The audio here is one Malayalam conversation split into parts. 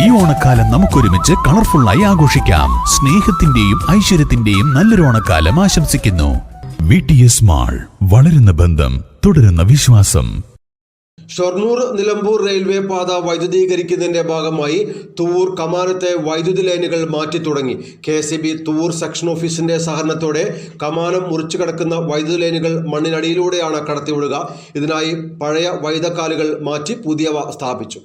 ഈ ഓണക്കാലം നമുക്കൊരുമിച്ച് കളർഫുള്ളായി ആഘോഷിക്കാം. സ്നേഹത്തിന്റെയും ഐശ്വര്യത്തിന്റെയും നല്ലൊരു ഓണക്കാലം ആശംസിക്കുന്നു. വി ടി എസ് മാൾ വളരുന്ന ബന്ധം തുടരുന്ന വിശ്വാസം. ഷൊർണൂർ നിലമ്പൂർ റെയിൽവേ പാത വൈദ്യുതീകരിക്കുന്നതിന്റെ ഭാഗമായി തൂർ കമാനത്തെ വൈദ്യുതി ലൈനുകൾ മാറ്റി തുടങ്ങി K S B Thoor section ഓഫീസിന്റെ സഹകരണത്തോടെ കമാനം മുറിച്ചു കിടക്കുന്ന വൈദ്യുതി ലൈനുകൾ മണ്ണിനടിയിലൂടെയാണ് കടത്തിവിടുക. ഇതിനായി പഴയ വൈദ്യകാലുകൾ മാറ്റി പുതിയവ സ്ഥാപിച്ചു.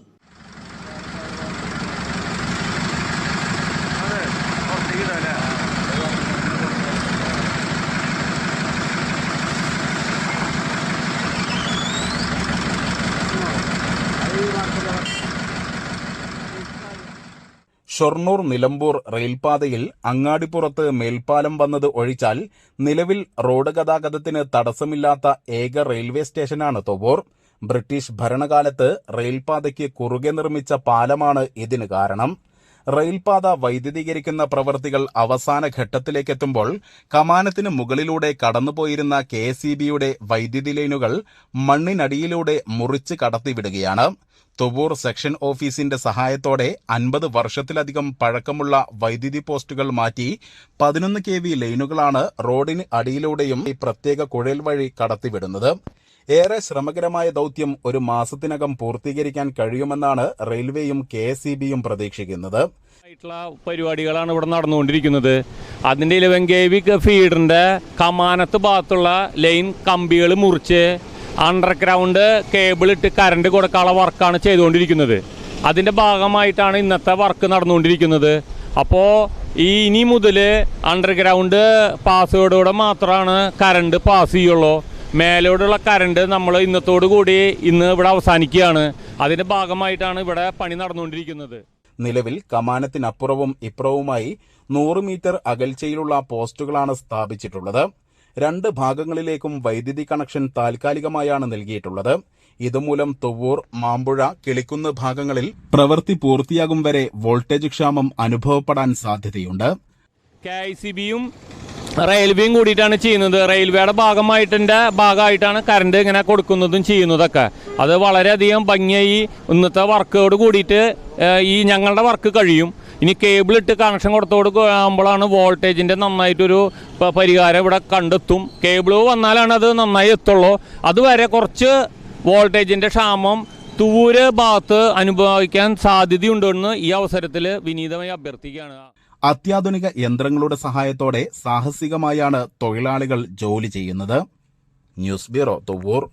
ഷൊർണൂർ നിലമ്പൂർ റെയിൽപാതയിൽ അങ്ങാടിപ്പുറത്ത് മേൽപ്പാലം വന്നത് ഒഴിച്ചാൽ നിലവിൽ റോഡ് ഗതാഗതത്തിന് തടസ്സമില്ലാത്ത ഏക റെയിൽവേ സ്റ്റേഷനാണ് തൊവൂർ ബ്രിട്ടീഷ് ഭരണകാലത്ത് റെയിൽപാതയ്ക്ക് കുറുകെ നിർമ്മിച്ച പാലമാണ് ഇതിന് കാരണം. റെയിൽപാത വൈദ്യുതീകരിക്കുന്ന പ്രവൃത്തികൾ അവസാന ഘട്ടത്തിലേക്കെത്തുമ്പോൾ കമാനത്തിന് മുകളിലൂടെ കടന്നുപോയിരുന്ന കെ എസ് വൈദ്യുതി ലൈനുകൾ മണ്ണിനടിയിലൂടെ മുറിച്ച് കടത്തിവിടുകയാണ്. തുവൂർ സെക്ഷൻ ഓഫീസിന്റെ സഹായത്തോടെ അൻപത് വർഷത്തിലധികം പഴക്കമുള്ള വൈദ്യുതി പോസ്റ്റുകൾ മാറ്റി പതിനൊന്ന് കെ വി ലൈനുകളാണ് റോഡിന് അടിയിലൂടെയും ഈ പ്രത്യേക കുഴൽ വഴി കടത്തിവിടുന്നത്. ഏറെ ശ്രമകരമായ ദൗത്യം ഒരു മാസത്തിനകം പൂർത്തീകരിക്കാൻ കഴിയുമെന്നാണ് റെയിൽവേയും കെ എസ് ഇ ബിയും പ്രതീക്ഷിക്കുന്നത്. പരിപാടികളാണ് ഇവിടെ നടന്നുകൊണ്ടിരിക്കുന്നത്. അതിന്റെ ഇലവൻ ഫീഡറിന്റെ കമാനത്ത് ഭാഗത്തുള്ള ലൈൻ കമ്പികൾ മുറിച്ച് അണ്ടർഗ്രൗണ്ട് കേബിൾ ഇട്ട് കറണ്ട് കൊടുക്കാനുള്ള വർക്കാണ് ചെയ്തുകൊണ്ടിരിക്കുന്നത്. അതിന്റെ ഭാഗമായിട്ടാണ് ഇന്നത്തെ വർക്ക് നടന്നുകൊണ്ടിരിക്കുന്നത്. അപ്പോൾ ഈ ഇനി മുതൽ അണ്ടർഗ്രൗണ്ട് പാസ്വേഡോടെ മാത്രമാണ് കറണ്ട് പാസ് ചെയ്യുള്ളൂ. മേലോടുള്ള കറണ്ട് നമ്മൾ ഇന്നത്തോടു കൂടി ഇന്ന് ഇവിടെ അവസാനിക്കുകയാണ്. അതിന്റെ ഭാഗമായിട്ടാണ് ഇവിടെ പണി നടന്നുകൊണ്ടിരിക്കുന്നത്. നിലവിൽ കമാനത്തിനപ്പുറവും ഇപ്പുറവുമായി നൂറ് മീറ്റർ അകൽച്ചയിലുള്ള പോസ്റ്റുകളാണ് സ്ഥാപിച്ചിട്ടുള്ളത്. രണ്ട് ഭാഗങ്ങളിലേക്കും വൈദ്യുതി കണക്ഷൻ താൽക്കാലികമായാണ് നൽകിയിട്ടുള്ളത്. ഇതുമൂലം തൊവ്വൂർ മാമ്പുഴ കിളിക്കുന്ന് ഭാഗങ്ങളിൽ പ്രവൃത്തി പൂർത്തിയാകും വരെ വോൾട്ടേജ് ക്ഷാമം അനുഭവപ്പെടാൻ സാധ്യതയുണ്ട്. കെ ഐ സി ബിയും റെയിൽവേയും കൂടിയിട്ടാണ് ചെയ്യുന്നത്. റെയിൽവേയുടെ ഭാഗമായിട്ടിന്റെ ഭാഗമായിട്ടാണ് കറണ്ട് ഇങ്ങനെ കൊടുക്കുന്നതും ചെയ്യുന്നതൊക്കെ. അത് വളരെയധികം ഭംഗിയായി ഇന്നത്തെ വർക്കോട് കൂടിയിട്ട് ഈ ഞങ്ങളുടെ വർക്ക് കഴിയും. ഇനി കേബിൾ ഇട്ട് കണക്ഷൻ കൊടുത്തോട് ആകുമ്പോഴാണ് വോൾട്ടേജിന്റെ നന്നായിട്ടൊരു പരിഹാരം ഇവിടെ കണ്ടെത്തും. കേബിൾ വന്നാലാണ് അത് നന്നായി എത്തുള്ളൂ. അതുവരെ കുറച്ച് വോൾട്ടേജിന്റെ ക്ഷാമം തൂര് ഭാഗത്ത് അനുഭവിക്കാൻ സാധ്യതയുണ്ടെന്ന് ഈ അവസരത്തിൽ വിനീതമായി അഭ്യർത്ഥിക്കുകയാണ്. അത്യാധുനിക യന്ത്രങ്ങളുടെ സഹായത്തോടെ സാഹസികമായാണ് തൊഴിലാളികൾ ജോലി ചെയ്യുന്നത്. News bureau Thuvur